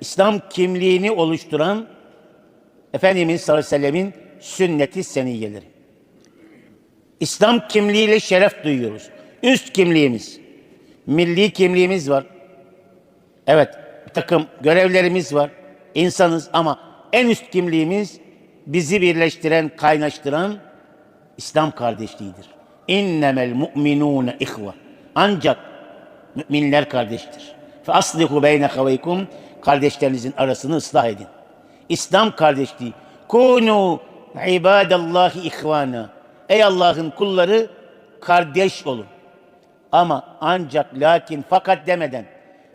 İslam kimliğini oluşturan Efendimiz sallallahu aleyhi ve sellemin sünneti seniyyeleri. İslam kimliğiyle şeref duyuyoruz. Üst kimliğimiz, milli kimliğimiz var. Evet, bir takım görevlerimiz var. İnsanız ama en üst kimliğimiz bizi birleştiren, kaynaştıran İslam kardeşliğidir. İnnemel mu'minûne ihve. Ancak müminler kardeştir. Fe aslihu beyne haveykum. Kardeşlerinizin arasını ıslah edin. İslam kardeşliği. Kunu ibadallahi ihvana. Ey Allah'ın kulları kardeş olun. Ama ancak lakin fakat demeden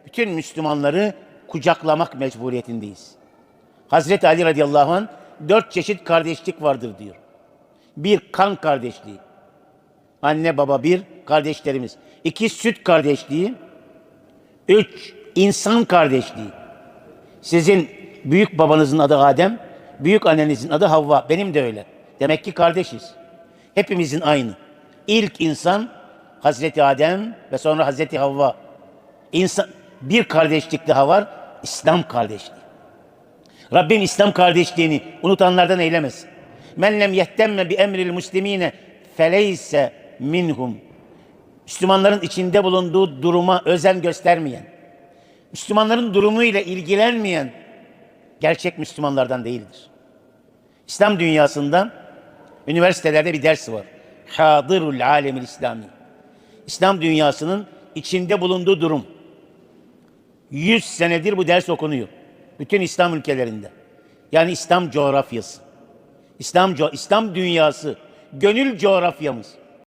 bütün Müslümanları kucaklamak mecburiyetindeyiz. Hazreti Ali radıyallahu anh dört çeşit kardeşlik vardır diyor. Bir kan kardeşliği. Anne baba bir kardeşlerimiz. İki süt kardeşliği. Üç insan kardeşliği. Sizin büyük babanızın adı Adem, büyük annenizin adı Havva. Benim de öyle. Demek ki kardeşiz. Hepimizin aynı. İlk insan Hazreti Adem ve sonra Hazreti Havva. İnsan bir kardeşlik daha var. İslam kardeşliği. Rabbim İslam kardeşliğini unutanlardan eylemesin. Men lem yehtemme bi emril muslimine feleyse minhum. Müslümanların içinde bulunduğu duruma özen göstermeyen, Müslümanların durumuyla ilgilenmeyen gerçek Müslümanlardan değildir. İslam dünyasında üniversitelerde bir ders var. Hadirul alemil İslami. İslam dünyasının içinde bulunduğu durum. 100 senedir bu ders okunuyor. Bütün İslam ülkelerinde. Yani İslam coğrafyası. İslam, co- İslam dünyası. Gönül coğrafyamız.